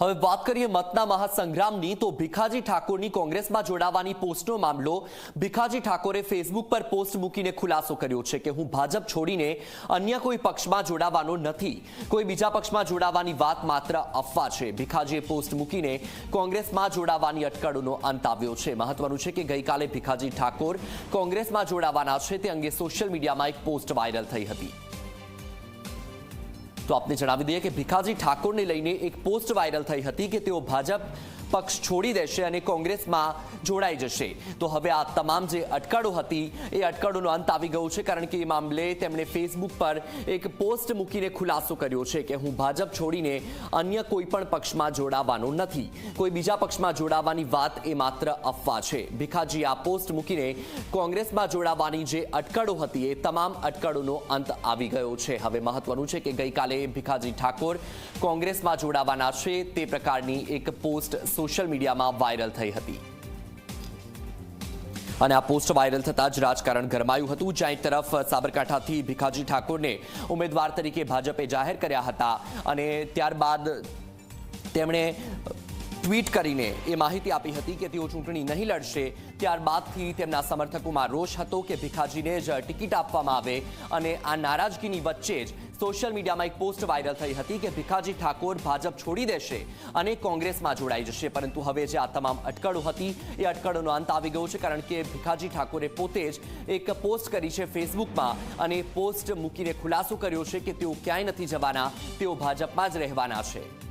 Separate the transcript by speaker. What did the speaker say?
Speaker 1: હવે વાત કરીએ મતના મહાસંગ્રામની, તો ભીખાજી ઠાકોરની કોંગ્રેસમાં જોડાવાની પોસ્ટનો મામલો. ભીખાજી ઠાકોરે ફેસબુક પર પોસ્ટ મૂકીને ખુલાસો કર્યો છે કે હું ભાજપ છોડીને અન્ય કોઈ પક્ષમાં જોડાવાનો નથી. કોઈ બીજા પક્ષમાં જોડાવાની વાત માત્ર અફવા છે. ભીખાજીએ પોસ્ટ મૂકીને કોંગ્રેસમાં જોડાવાની અટકળોનો અંત આવ્યો છે. મહત્વનું છે કે ગઈકાલે ભીખાજી ઠાકોર કોંગ્રેસમાં જોડાવાના છે. તે અંગે સોશિયલ મીડિયામાં એક પોસ્ટ વાયરલ થઈ હતી. તો આપને જણાવી દઈએ કે ભીખાજી ઠાકોરને લઈને એક પોસ્ટ વાયરલ થઈ હતી કે તેઓ ભાજપ પક્ષ છોડી દેશે અને કોંગ્રેસમાં જોડાઈ જશે. તો હવે આ તમામ જે અટકળો હતી, એ અટકળોનો અંત આવી ગયો છે કારણ કે એ મામલે તેમણે ફેસબુક પર એક પોસ્ટ મૂકીને ખુલાસો કર્યો છે કે હું ભાજપ છોડીને અન્ય કોઈ પણ પક્ષમાં જોડાવાનો નથી. કોઈ બીજા પક્ષમાં જોડાવાની વાત એ માત્ર અફવા છે. ભીખાજી આ પોસ્ટ મૂકીને કોંગ્રેસમાં જોડાવાની જે અટકળો હતી, એ તમામ અટકળોનો અંત આવી ગયો છે. હવે મહત્વનું છે કે ગઈકાલે ભીખાજી ઠાકોર કોંગ્રેસમાં જોડાવાના છે. તે પ્રકારની એક પોસ્ટ સોશિયલ મીડિયામાં વાયરલ થઈ હતી. અને આ પોસ્ટ વાયરલ થતાં જ રાજકારણ ગરમાયું હતું. જ્યાં એક તરફ સાબરકાંઠાથી ભીખાજી ઠાકોરને ઉમેદવાર તરીકે ભાજપે જાહેર કર્યા હતા અને ત્યારબાદ તેમણે ટ્વીટ કરીને એ માહિતી આપી હતી કે તેઓ ચૂંટણી નહીં લડશે. ત્યારબાદથી તેમના સમર્થકોમાં રોષ હતો કે ભીખાજીને જ ટિકિટ આપવામાં આવે અને આ નારાજગીની વચ્ચે જ સોશિયલ મીડિયામાં એક પોસ્ટ વાયરલ થઈ હતી કે ભીખાજી ઠાકોર ભાજપ છોડી દેશે અને કોંગ્રેસમાં જોડાઈ જશે. પરંતુ હવે જે આ તમામ અટકળો હતી, એ અટકળોનો અંત આવી ગયો છે કારણ કે ભીખાજી ઠાકોરે પોતે જ એક પોસ્ટ કરી છે ફેસબુકમાં અને પોસ્ટ મૂકીને ખુલાસો કર્યો છે કે તેઓ ક્યાંય નથી જવાના, તેઓ ભાજપમાં જ રહેવાના છે.